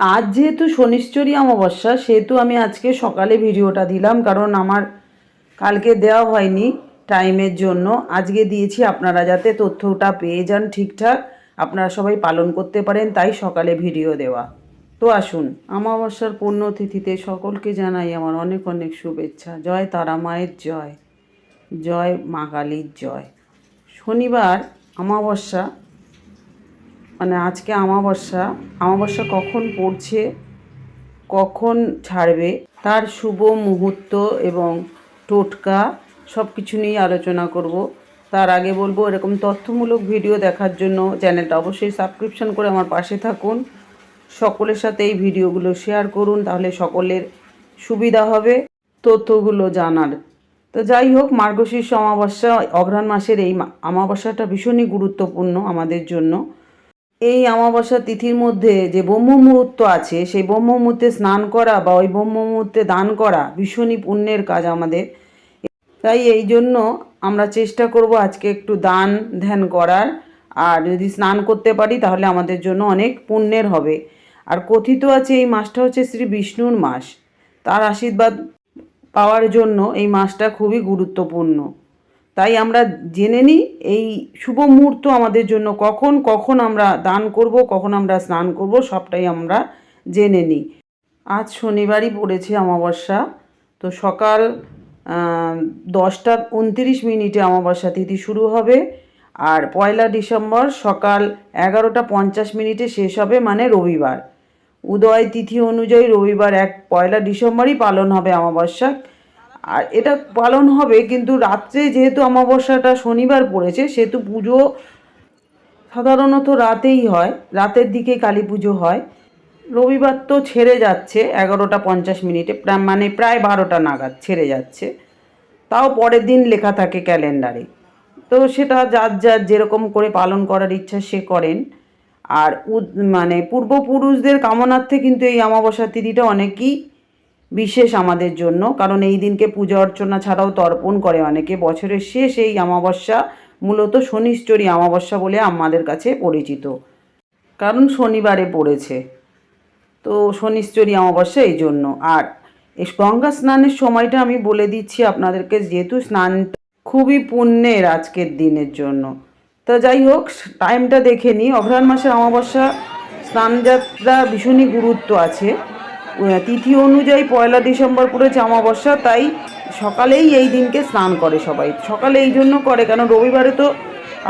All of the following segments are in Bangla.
আজ যেহেতু শনিশ্চরী অমাবস্যা, সেহেতু আমি আজকে সকালে ভিডিওটা দিলাম, কারণ আমার কালকে দেওয়া হয়নি টাইমের জন্য। আজকে দিয়েছি আপনারা যাতে তথ্যটা পেয়ে যান ঠিকঠাক, আপনারা সবাই পালন করতে পারেন, তাই সকালে ভিডিও দেওয়া। তো আসুন, অমাবস্যার পুণ্যতিথিতে সকলকে জানাই আমার অনেক অনেক শুভেচ্ছা। জয় তারা মায়ের জয়। জয় মা কালীর জয়। শনিবার, অমাবস্যা মানে আজকে অমাবস্যা অমাবস্যা কখন পড়ছে, কখন ছাড়বে, তার শুভ মুহূর্ত এবং টোটকা সব কিছু নিয়ে আলোচনা করব। তার আগে বলব, এরকম তথ্যমূলক ভিডিও দেখার জন্য চ্যানেলটা অবশ্যই সাবস্ক্রিপশন করে আমার পাশে থাকুন। সকলের সাথে এই ভিডিওগুলো শেয়ার করুন, তাহলে সকলের সুবিধা হবে তথ্যগুলো জানার। তো যাই হোক, মার্গশীর্ষ অমাবস্যা, অঘ্রাণ মাসের এই অমাবস্যাটা ভীষণই গুরুত্বপূর্ণ আমাদের জন্য। এই অমাবস্যা তিথির মধ্যে যে ব্রহ্ম মুহূর্ত আছে, সেই ব্রহ্ম মুহূর্তে স্নান করা বা ওই ব্রহ্ম মুহূর্তে দান করা ভীষণই পুণ্যের কাজ আমাদের। তাই এই জন্য আমরা চেষ্টা করব আজকে একটু দান ধ্যান করার। আর যদি স্নান করতে পারি, তাহলে আমাদের জন্য অনেক পুণ্যের হবে। আর কথিত আছে এই মাসটা হচ্ছে শ্রী বিষ্ণুর মাস। তার আশীর্বাদ পাওয়ার জন্য এই মাসটা খুবই গুরুত্বপূর্ণ। তাই আমরা জেনে নিই এই শুভ মুহূর্ত আমাদের জন্য কখন কখন আমরা দান করব, কখন আমরা স্নান করব, সবটাই আমরা জেনে নিই আজ শনিবারই পড়েছে অমাবস্যা, তো সকাল দশটা উনত্রিশ মিনিটে অমাবস্যা তিথি শুরু হবে আর পয়লা ডিসেম্বর সকাল এগারোটা পঞ্চাশ মিনিটে শেষ হবে মানে রবিবার। উদয় তিথি অনুযায়ী রবিবার এক, পয়লা ডিসেম্বরই পালন হবে অমাবস্যা। আর এটা পালন হবে, কিন্তু রাত্রে যেহেতু অমাবস্যাটা শনিবার পড়েছে, সেহেতু পুজো সাধারণত রাতেই হয়, রাতের দিকে কালী পুজো হয়। রবিবার তো ছেড়ে যাচ্ছে, এগারোটা পঞ্চাশ মিনিটে মানে প্রায় বারোটা নাগাদ ছেড়ে যাচ্ছে। তাও পরের দিন লেখা থাকে ক্যালেন্ডারে। তো সেটা যার যার যেরকম করে পালন করার ইচ্ছা সে করেন। আর মানে পূর্বপুরুষদের কামনার্থে কিন্তু এই অমাবস্যা তিথিটা অনেকই বিশেষ আমাদের জন্য, কারণ এই দিনকে পূজা অর্চনা ছাড়াও তর্পণ করে অনেকে। বছরের শেষ এই অমাবস্যা মূলত শনিশ্চরী অমাবস্যা বলে আমাদের কাছে পরিচিত। কারণ শনিবারে পড়েছে। তো শনিশ্চরী অমাবস্যা এই জন্য। আর গঙ্গা স্নানের সময়টা আমি বলে দিচ্ছি আপনাদেরকে, যেহেতু স্নান খুবই পুণ্যের আজকের দিনের জন্য। তো যাই হোক টাইমটা দেখে নিই। অঘ্রাণ মাসের অমাবস্যা স্নানযাত্রা ভীষণই গুরুত্ব আছে। তিথি অনুযায়ী পয়লা ডিসেম্বর পড়েছে অমাবস্যা, তাই সকালেই এই দিনকে স্নান করে সবাই। সকালে এই জন্য করে কেন রবিবারে তো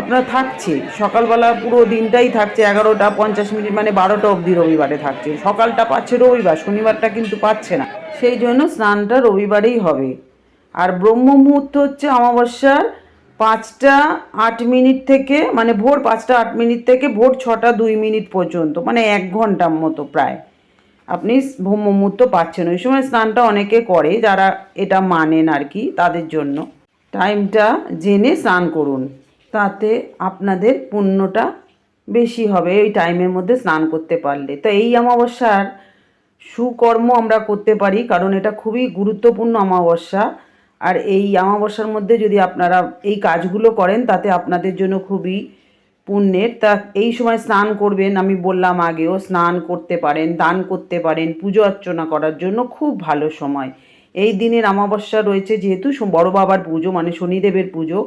আপনার থাকছে। সকালবেলা পুরো দিনটাই থাকছে, এগারোটা পঞ্চাশ মিনিট মানে বারোটা অবধি রবিবারে থাকছে। সকালটা পাচ্ছে রবিবার, শনিবারটা কিন্তু পাচ্ছে না। সেই জন্য স্নানটা রবিবারেই হবে। আর ব্রহ্ম মুহূর্ত হচ্ছে অমাবস্যার পাঁচটা আট মিনিট থেকে মানে ভোর পাঁচটা আট মিনিট থেকে ভোর ছটা দুই মিনিট পর্যন্ত মানে এক ঘণ্টার মতো প্রায়। আপনি ব্রহ্ম মুহূর্ত পাচ্ছেন। ওই সময় স্নানটা অনেকে করে যারা এটা মানেন আর কি, তাদের জন্য। টাইমটা জেনে স্নান করুন। তাতে আপনাদের পুণ্যটা বেশি হবে এই টাইমের মধ্যে স্নান করতে পারলে। তো এই অমাবস্যার সুকর্ম আমরা করতে পারি, কারণ এটা খুবই গুরুত্বপূর্ণ অমাবস্যা। আর এই অমাবস্যার মধ্যে যদি আপনারা এই কাজগুলো করেন, তাতে আপনাদের জন্য খুবই পুণ্যের, তা এই সময় স্নান করবেন, আমি বললাম আগেও, স্নান করতে পারেন, দান করতে পারেন, পুজো অর্চনা করার জন্য খুব ভালো সময়। এই দিনের অমাবস্যা রয়েছে যেহেতু বড় বাবার পুজো মানে শনিদেবের পুজো,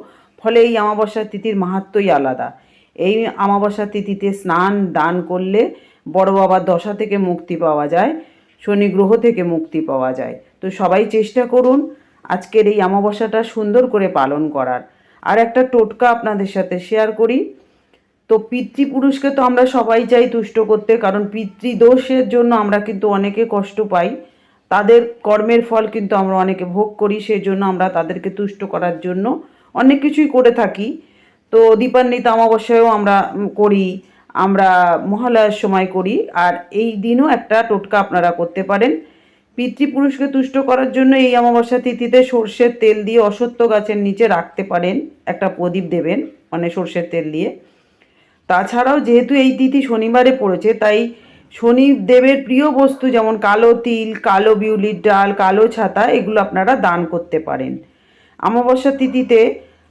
ফলে এই অমাবস্যা তিথির মাহাত্মই আলাদা। এই অমাবস্যা তিথিতে স্নান, দান করলে বড় বাবার দশা থেকে মুক্তি পাওয়া যায়, শনি গ্রহ থেকে মুক্তি পাওয়া যায়। তো সবাই চেষ্টা করুন আজকের এই অমাবস্যাটা সুন্দর করে পালন করার। আর একটা টোটকা আপনাদের সাথে শেয়ার করি। তো পিতৃপুরুষকে তো আমরা সবাই চাই তুষ্ট করতে, কারণ পিতৃদোষের জন্য আমরা কিন্তু অনেকে কষ্ট পাই। তাদের কর্মের ফল কিন্তু আমরা অনেকে ভোগ করি সেই জন্য আমরা তাদেরকে তুষ্ট করার জন্য অনেক কিছুই করে থাকি। তো দীপান্বিত অমাবস্যায়ও আমরা করি, আমরা মহালয়ার সময় করি, আর এই দিনও একটা টোটকা আপনারা করতে পারেন। পিতৃপুরুষকে তুষ্ট করার জন্য এই অমাবস্যা তিথিতে সর্ষের তেল দিয়ে অসত্য গাছের নিচে রাখতে পারেন, একটা প্রদীপ দেবেন মানে সর্ষের তেল দিয়ে। তাছাড়াও যেহেতু এই তিথি শনিবারে পড়েছে, তাই শনিদেবের প্রিয় বস্তু যেমন কালো তিল, কালো বিউলির ডাল, কালো ছাতা, এগুলো আপনারা দান করতে পারেন। অমাবস্যা তিথিতে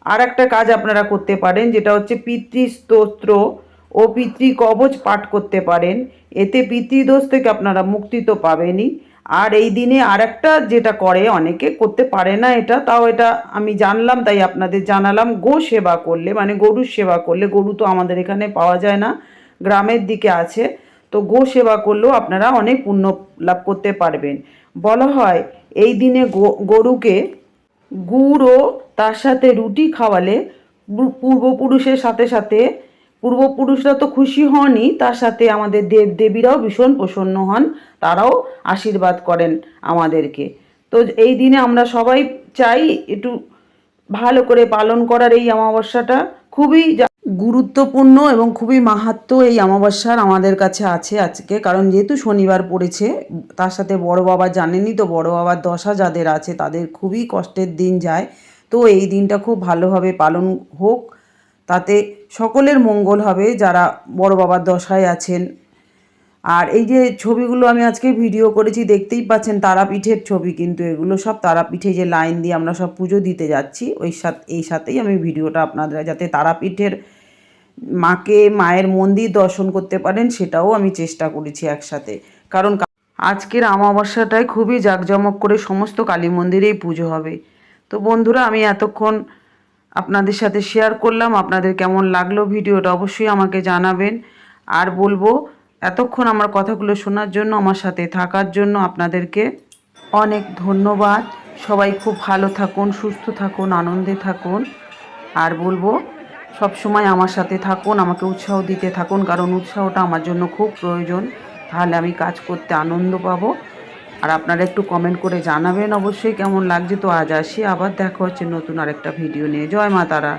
আর একটা কাজ আপনারা করতে পারেন, যেটা হচ্ছে পিতৃস্তোত্র ও পিতৃ কবচ পাঠ করতে পারেন। এতে পিতৃদোষ থেকে আপনারা মুক্তি তো পাবেনই। আর এই দিনে আরেকটা যেটা করে, অনেকে করতে পারে না এটা, তাও এটা আমি জানলাম, তাই আপনাদের জানালাম, গো সেবা করলে মানে গরুর সেবা করলে, গরু তো আমাদের এখানে পাওয়া যায় না, গ্রামের দিকে আছে, তো গো সেবা করলেও আপনারা অনেক পুণ্য লাভ করতে পারবেন। বলা হয়, এই দিনে গরুকে গুড় ও তার সাথে রুটি খাওয়ালে পূর্বপুরুষের সাথে সাথে পূর্বপুরুষরা তো খুশি হনই তার সাথে আমাদের দেব দেবীরাও ভীষণ প্রসন্ন হন, তারাও আশীর্বাদ করেন আমাদেরকে। তো এই দিনে আমরা সবাই চাই একটু ভালো করে পালন করার এই অমাবস্যাটা। খুবই গুরুত্বপূর্ণ এবং খুবই মাহাত্ম এই অমাবস্যার আমাদের কাছে আছে আজকে, কারণ যেহেতু শনিবার পড়েছে, তার সাথে বড় বাবা জানেনই তো, বড় বাবার দশা যাদের আছে, তাদের খুবই কষ্টের দিন যায়। তো এই দিনটা খুব ভালোভাবে পালন হোক। তাতে সকলের মঙ্গল হবে যারা বড় বাবার দশায় আছেন। আর এই যে ছবিগুলো আমি আজকে ভিডিও করেছি, দেখতেই পাচ্ছেন তারাপীঠের ছবি কিন্তু এগুলো সব তারাপীঠে যে লাইন দিয়ে আমরা সব পুজো দিতে যাচ্ছি, ওই সাথে এই সাথেই আমি ভিডিওটা আপনাদের যাতে তারাপীঠের মাকে, মায়ের মন্দির দর্শন করতে পারেন সেটাও আমি চেষ্টা করেছি একসাথে। কারণ আজকের অমাবস্যাটায় খুবই জাঁকজমক করে সমস্ত কালী মন্দিরেই পুজো হবে। তো বন্ধুরা, আমি এতক্ষণ আপনাদের সাথে শেয়ার করলাম, আপনাদের কেমন লাগল ভিডিওটা অবশ্যই আমাকে জানাবেন। আর বলব, এতক্ষণ আমার কথাগুলো শোনার জন্য, আমার সাথে থাকার জন্য আপনাদেরকে অনেক ধন্যবাদ। সবাই খুব ভালো থাকুন, সুস্থ থাকুন, আনন্দে থাকুন। আর বলব সব সময় আমার সাথে থাকুন, আমাকে উৎসাহ দিতে থাকুন, কারণ উৎসাহটা আমার জন্য খুব প্রয়োজন। তাহলে আমি কাজ করতে আনন্দ পাবো। আর আপনারা একটু কমেন্ট করে জানাবেন অবশ্যই কেমন লাগছে। তো আজ আসি, আবার দেখা হচ্ছে নতুন আরেকটা ভিডিও নিয়ে। জয় মা তারা।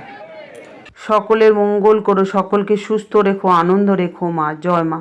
সকলের মঙ্গল করো, সকলকে সুস্থ রেখো, আনন্দ রেখো মা। জয় মা।